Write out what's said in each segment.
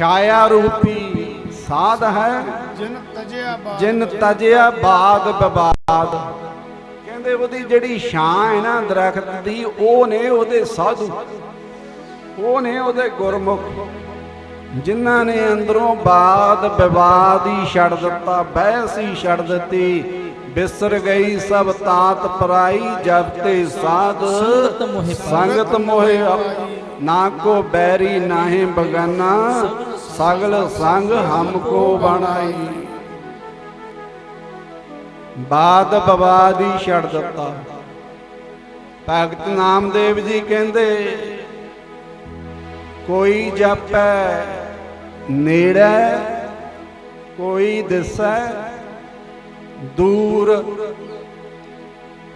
ਛਾਇਆ ਰੂਪੀ ਸਾਧ ਹੈ। ਜਿਨ ਤਜਿਆ ਬਾਦ ਜਿਨ ਤਜਿਆ ਬਾਦ ਬਬਾਦ। ਕਹਿੰਦੇ ਉਹਦੀ ਜਿਹੜੀ ਛਾਂ ਹੈ ਨਾ ਦਰਖਤ ਦੀ ਉਹ ਨੇ ਉਹਦੇ ਸਾਧੂ। ਉਹ ਨੇ ਉਹਦੇ ਗੁਰਮੁਖ। ਜਿਨ੍ਹਾਂ ਨੇ ਅੰਦਰੋਂ ਬਾਦ ਵਿਵਾਦ ਹੀ ਛੱਡ ਦਿੱਤਾ ਬਹਿਸ ਹੀ ਛੱਡ ਦਿੱਤੀ। ਬਿਸਰ ਗਈ ਸਭ ਤਾਤ ਪਰਾਈ ਜਬ ਤੇ ਸਾਧ ਸੰਗਤ ਮੋਹਿ ਪਾਈ। ਸੰਗਤ ਮੋਹਿ ਨਾ ਕੋ ਬੈਰੀ ਨਾਹੀ ਬਗਾਨਾ। ਸਗਲ ਸੰਗ ਹਮਕੋ ਬਣਾਈ। ਬਾਦ ਬਵਾਦ ਹੀ ਛੱਡ ਦਿੱਤਾ। ਭਗਤ ਨਾਮਦੇਵ ਜੀ ਕਹਿੰਦੇ, ਕੋਈ ਜਪੈ, ਨੇੜੇ, ਕੋਈ ਦਿਸੈ, ਦੂਰ।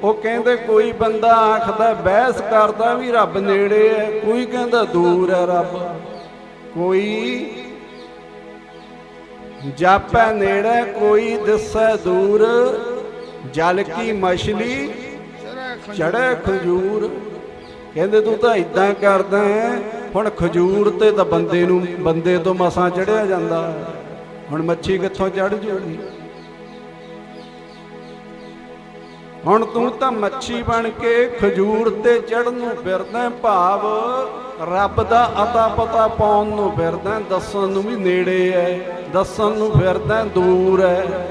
ਉਹ ਕਹਿੰਦੇ, ਕੋਈ ਬੰਦਾ ਆਖਦਾ, ਬਹਿਸ ਕਰਦਾ ਵੀ ਰੱਬ ਨੇੜੇ ਹੈ, ਕੋਈ ਕਹਿੰਦਾ ਦੂਰ ਹੈ ਰੱਬ। ਕੋਈ ਜਾਪੈ ਨੇੜੇ ਕੋਈ ਦਿਸੈ ਦੂਰ, ਜਲ ਕੀ ਮਛਲੀ ਚੜ੍ਹੈ ਖਜੂਰ। ਕਹਿੰਦੇ ਤੂੰ ਤਾਂ ਇਦਾਂ ਕਰਦਾ ਹੈ, ਹੁਣ ਖਜੂਰ ਤੇ ਤਾਂ ਬੰਦੇ ਨੂੰ, ਬੰਦੇ ਤੋਂ ਮਸਾਂ ਚੜਿਆ ਜਾਂਦਾ। ਹੁਣ ਮੱਛੀ ਕਿੱਥੋਂ ਚੜ ਜੂਗੀ? ਹੁਣ ਤੂੰ ਤਾਂ ਮੱਛੀ ਬਣ ਕੇ ਖਜੂਰ ਤੇ ਚੜਨ ਨੂੰ ਫਿਰਦਾ ਭਾਵ ਰੱਬ ਦਾ ਅਤਾ ਪਤਾ ਪਾਉਣ ਨੂੰ ਫਿਰਦਾ ਦੱਸਣ ਨੂੰ ਵੀ ਨੇੜੇ ਹੈ ਦੱਸਣ ਨੂੰ ਫਿਰਦਾ ਦੂਰ ਹੈ।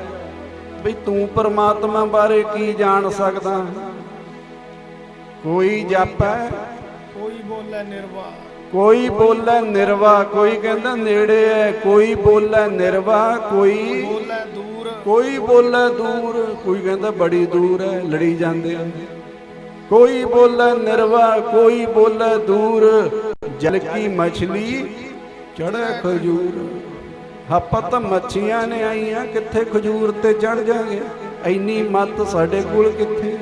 ਵੀ ਤੂੰ ਪਰਮਾਤਮਾ ਬਾਰੇ ਕੀ ਜਾਣ ਸਕਦਾ? ਕੋਈ ਜਾਪੈ ਕੋਈ ਬੋਲੇ ਨਿਰਵਾ ਕੋਈ ਬੋਲੇ ਨਿਰਵਾ ਕੋਈ ਕਹਿੰਦਾ ਨੇੜੇ ਹੈ ਕੋਈ ਬੋਲੇ ਨਿਰਵਾ ਕੋਈ ਬੋਲੇ ਦੂਰ ਕੋਈ ਬੋਲੇ ਦੂਰ, ਕੋਈ ਕਹਿੰਦਾ ਬੜੀ ਦੂਰ ਹੈ ਲੜੀ ਜਾਂਦੇ ਆ। ਕੋਈ ਬੋਲੇ ਨਿਰਵਾ, ਕੋਈ ਬੋਲੇ ਦੂਰ, ਜਲ ਕੀ ਮਛਲੀ ਚੜ੍ਹੇ ਖਜੂਰ। ਆਪਾਂ ਤਾਂ ਮੱਛੀਆਂ ਨੇ ਆਈਆਂ, ਕਿੱਥੇ ਖਜੂਰ ਤੇ ਚੜ ਜਾਗੇ ਐਨੀ ਮੱਤ ਸਾਡੇ ਕੋਲ ਕਿੱਥੇ?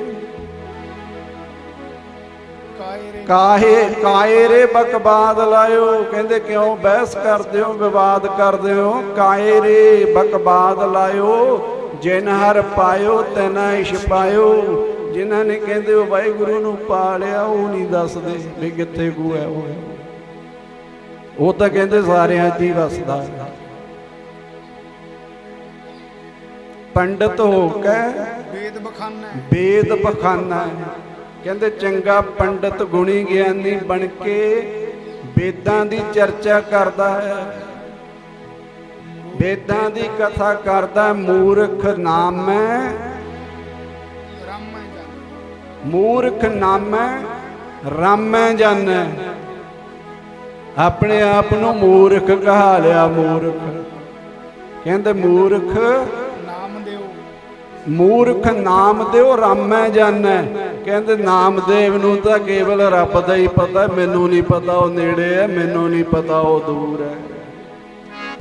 ਕਾਹੇ ਕਾਏ ਰੇ ਬਕਬਾਦ ਲਾਇਓ? ਕਹਿੰਦੇ ਕਿਉਂ ਬਹਿਸ ਕਰਦੇ ਹੋ ਵਿਵਾਦ ਕਰਦੇ ਹੋ? ਕਾਏ ਰੇ ਬਕਬਾਦ ਲਾਇਓ? ਜਿਨ ਹਰ ਪਾਇਓ ਤੈਨਾ ਇਸ਼ ਪਾਇਓ। ਜਿਨ੍ਹਾਂ ਨੇ ਕਹਿੰਦੇ ਉਹ ਵਾਹਿਗੁਰੂ ਨੂੰ ਪਾ ਲਿਆ ਉਹ ਨਹੀਂ ਦੱਸਦੇ ਵੀ ਕਿੱਥੇ ਕੋ ਹੈ ਉਹ। ਉਹ ਤਾਂ ਕਹਿੰਦੇ ਸਾਰਿਆਂ 'ਚ ਹੀ ਵਸਦਾ। ਪੰਡਤ ਹੋ ਕੇ ਵੇਦ ਬਖਾਨਾ ਵੇਦ ਬਖਾਨਾ ਕਹਿੰਦੇ ਚੰਗਾ ਪੰਡਤ ਗੁਣੀ ਗਿਆਨੀ ਬਣ ਕੇ ਵੇਦਾਂ ਦੀ ਚਰਚਾ ਕਰਦਾ ਹੈ। ਵੇਦਾਂ ਦੀ ਕਥਾ ਕਰਦਾ ਮੂਰਖ ਨਾਮੈ। ਰਾਮੈ ਜਨ ਮੂਰਖ ਨਾਮੈ ਰਾਮੈ ਜਾਣੈ। ਆਪਣੇ ਆਪ ਨੂੰ ਮੂਰਖ ਕਹਾ ਲਿਆ ਮੂਰਖ। ਕਹਿੰਦੇ ਮੂਰਖ ਨਾਮ ਦਿਓ। ਮੂਰਖ ਨਾਮ ਦਿਓ ਰਾਮੈ ਜਾਣੈ। ਕਹਿੰਦੇ, ਨਾਮਦੇਵ ਨੂੰ ਤਾਂ ਕੇਵਲ ਰੱਬ ਦਾ ਹੀ ਪਤਾ, ਮੈਨੂੰ ਨਹੀਂ ਪਤਾ ਉਹ ਨੇੜੇ ਹੈ, ਮੈਨੂੰ ਨਹੀਂ ਪਤਾ ਉਹ ਦੂਰ ਹੈ।